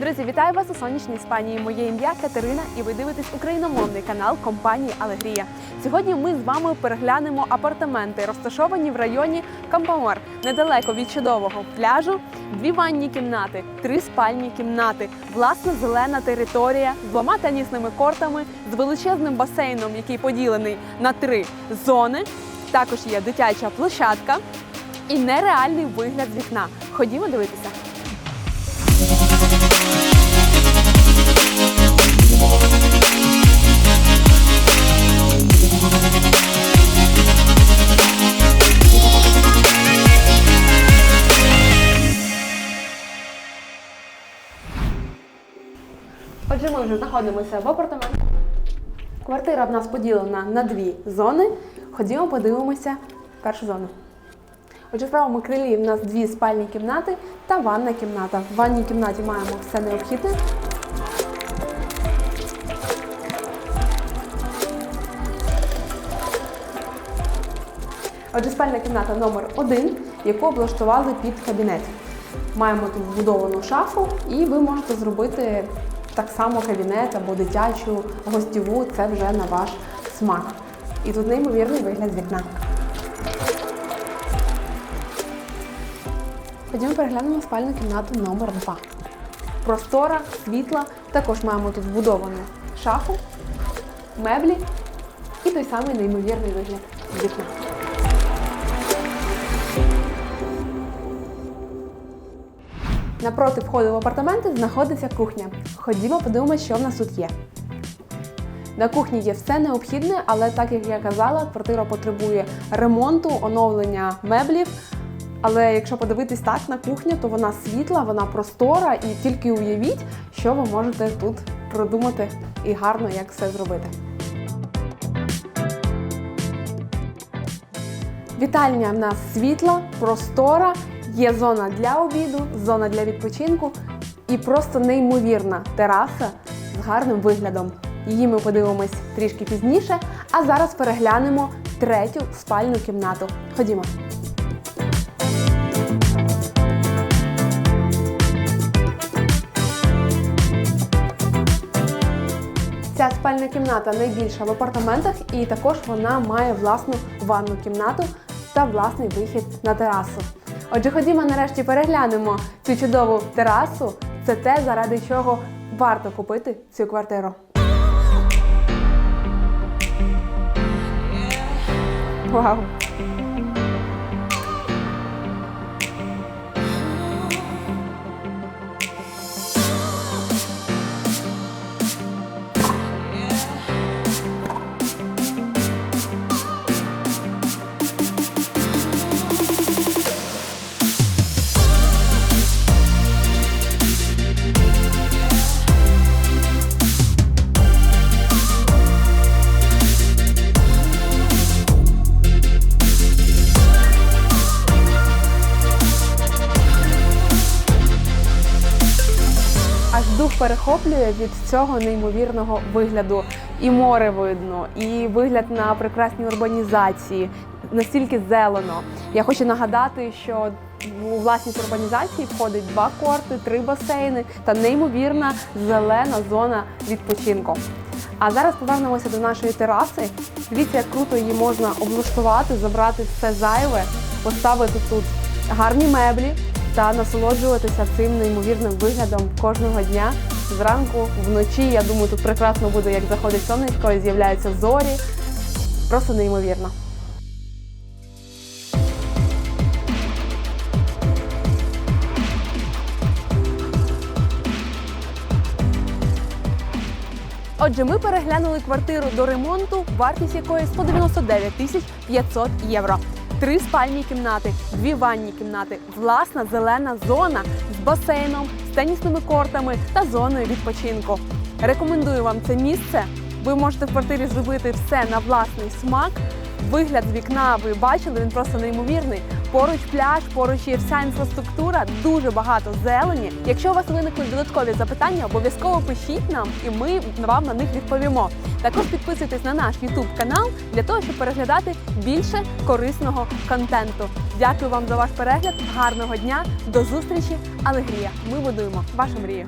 Друзі, вітаю вас у сонячній Іспанії. Моє ім'я Катерина, і ви дивитесь україномовний канал компанії Алегрія. Сьогодні ми з вами переглянемо апартаменти, розташовані в районі Кампамор, недалеко від чудового пляжу, дві ванні кімнати, три спальні кімнати, власна зелена територія з двома тенісними кортами, з величезним басейном, який поділений на три зони. Також є дитяча площадка і нереальний вигляд вікна. Ходімо дивитися. Вже знаходимося в апартаменті. Квартира в нас поділена на дві зони. Ходімо, подивимося першу зону. Отже, в правому крилі в нас дві спальні кімнати та ванна кімната. В ванній кімнаті маємо все необхідне. Отже, спальна кімната номер один, яку облаштували під кабінет. Маємо тут вбудовану шафу, і ви можете зробити так само кабінет або дитячу гостєву, це вже на ваш смак. І тут неймовірний вигляд з вікна. Ходімо переглянемо спальну кімнату номер 2. Простора, світла. Також маємо тут вбудовану шафу, меблі і той самий неймовірний вигляд з вікна. Напроти входу в апартаменти знаходиться кухня. Ходімо, подивимося, що в нас тут є. На кухні є все необхідне, але так як я казала, квартира потребує ремонту, оновлення меблів. Але якщо подивитись так на кухню, то вона світла, вона простора, і тільки уявіть, що ви можете тут продумати і гарно як все зробити. Вітальня в нас світла, простора, є зона для обіду, зона для відпочинку і просто неймовірна тераса з гарним виглядом. Її ми подивимось трішки пізніше, а зараз переглянемо третю спальну кімнату. Ходімо. Ця спальна кімната найбільша в апартаментах, і також вона має власну ванну кімнату та власний вихід на терасу. Отже, ходімо нарешті переглянемо цю чудову терасу. Це те, заради чого варто купити цю квартиру. Вау! Дух перехоплює від цього неймовірного вигляду. І море видно, і вигляд на прекрасні урбанізації, настільки зелено. Я хочу нагадати, що у власність урбанізації входить два корти, три басейни та неймовірна зелена зона відпочинку. А зараз повернемося до нашої тераси. Дивіться, як круто її можна облаштувати, забрати все зайве, поставити тут гарні меблі та насолоджуватися цим неймовірним виглядом кожного дня. Зранку, вночі, я думаю, тут прекрасно буде, як заходить сонечко і з'являються зорі. Просто неймовірно. Отже, ми переглянули квартиру до ремонту, вартість якої 199 тисяч 500 євро. Три спальні кімнати, дві ванні кімнати, власна зелена зона з басейном, з тенісними кортами та зоною відпочинку. Рекомендую вам це місце. Ви можете в квартирі зробити все на власний смак. Вигляд з вікна ви бачили, він просто неймовірний. Поруч пляж, поруч є вся інфраструктура, дуже багато зелені. Якщо у вас виникли додаткові запитання, обов'язково пишіть нам, і ми вам на них відповімо. Також підписуйтесь на наш YouTube канал для того, щоб переглядати більше корисного контенту. Дякую вам за ваш перегляд. Гарного дня, до зустрічі, Алегрія. Ми будуємо вашу мрію.